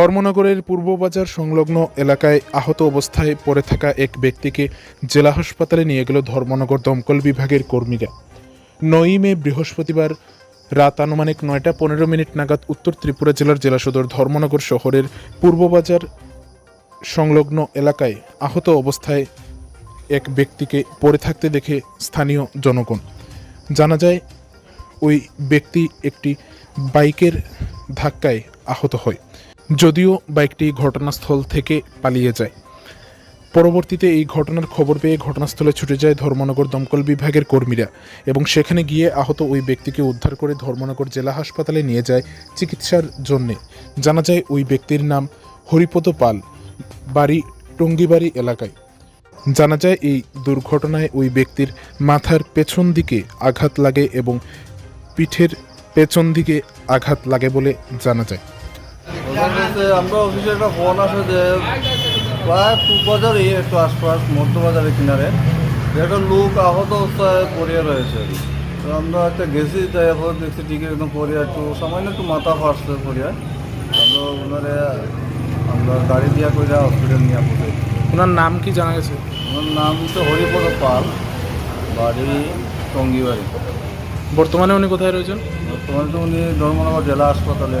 ধর্মনগরের পূর্ববাজার সংলগ্ন এলাকায় আহত অবস্থায় পড়ে থাকা এক ব্যক্তিকে জেলা হাসপাতালে নিয়ে গেল ধর্মনগর দমকল বিভাগের কর্মীরা। নয়ই মে বৃহস্পতিবার রাত আনুমানিক নয়টা পনেরো মিনিট নাগাদ উত্তর ত্রিপুরা জেলার জেলা সদর ধর্মনগর শহরের পূর্ববাজার সংলগ্ন এলাকায় আহত অবস্থায় এক ব্যক্তিকে পড়ে থাকতে দেখে স্থানীয় জনগণ। জানা যায়, ওই ব্যক্তি একটি বাইকের ধাক্কায় আহত হয়। যদিও বাইকটি ঘটনাস্থল থেকে পালিয়ে যায়। পরবর্তীতে এই ঘটনার খবর পেয়ে ঘটনাস্থলে ছুটে যায় ধর্মনগর দমকল বিভাগের কর্মীরা এবং সেখানে গিয়ে আহত ওই ব্যক্তিকে উদ্ধার করে ধর্মনগর জেলা হাসপাতালে নিয়ে যায় চিকিৎসার জন্যে। জানা যায় ওই ব্যক্তির নাম হরিপদ পাল, বাড়ি টঙ্গিবাড়ি এলাকায়। জানা যায় এই দুর্ঘটনায় ওই ব্যক্তির মাথার পেছন দিকে আঘাত লাগে এবং পিঠের পেছন দিকে আঘাত লাগে বলে জানা যায়। কাছে আমরা অফিসে একটা ফোন আসে যে প্রায় পূর্ববাজারই একটু আশপাশ মধ্যবাজারের কিনারে একটা লোক আহত অবস্থায় পড়িয়ে রয়েছে। তো আমরা একটা গেছি তাই এখন দেখছি ঠিক একদম পড়িয়া একটু সামান্য একটু মাথা ফাটছে পড়িয়া। আমরা ওনারে আমরা গাড়ি দিয়া করে হসপিটাল নিয়ে পড়ে ওনার নাম কি জানা গেছে? ওনার নাম তো হরিপদ পাল বাড়ি টঙ্গিবাড়ি। বর্তমানে উনি কোথায় রয়েছেন? বর্তমানে তো উনি ধর্মনগর জেলা হাসপাতালে